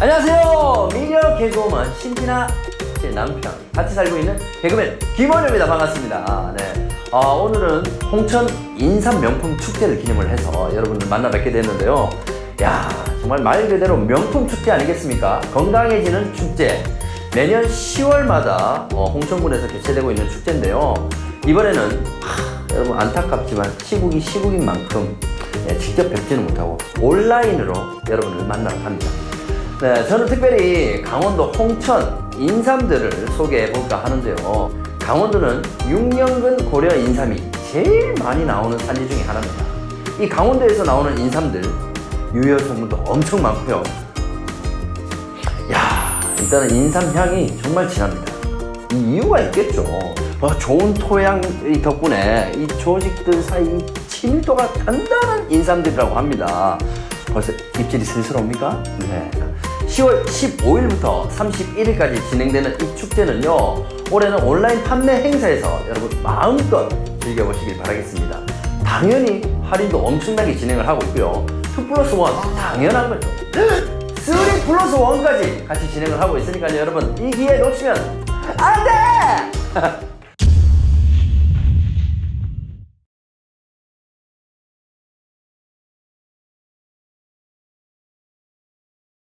안녕하세요. 미녀 개그우먼 신진아 제 남편 같이 살고 있는 개그맨 김원효입니다. 반갑습니다. 아, 네. 아, 오늘은 홍천 인삼 명품 축제를 기념을 해서 여러분들 만나 뵙게 됐는데요. 야 정말 말 그대로 명품 축제 아니겠습니까? 건강해지는 축제. 매년 10월마다 어, 홍천군에서 개최되고 있는 축제인데요. 이번에는 하, 여러분 안타깝지만 시국이 시국인 만큼 예, 직접 뵙지는 못하고 온라인으로 여러분을 만나러 갑니다. 네, 저는 특별히 강원도 홍천 인삼들을 소개해 볼까 하는데요. 강원도는 6년근 고려 인삼이 제일 많이 나오는 산지 중에 하나입니다. 이 강원도에서 나오는 인삼들 유효 성분도 엄청 많고요. 야, 일단은 인삼 향이 정말 진합니다. 이 이유가 있겠죠. 어, 좋은 토양 이 덕분에 이 조직들 사이 친밀도가 단단한 인삼들이라고 합니다. 벌써 입질이 슬슬 옵니까? 네. 10월 15일부터 31일까지 진행되는 이 축제는요, 올해는 온라인 판매 행사에서 여러분 마음껏 즐겨보시길 바라겠습니다. 당연히 할인도 엄청나게 진행을 하고 있고요. 2 플러스 1 당연한 거죠. 3 플러스 1까지 같이 진행을 하고 있으니까요, 여러분 이 기회 놓치면 안 돼!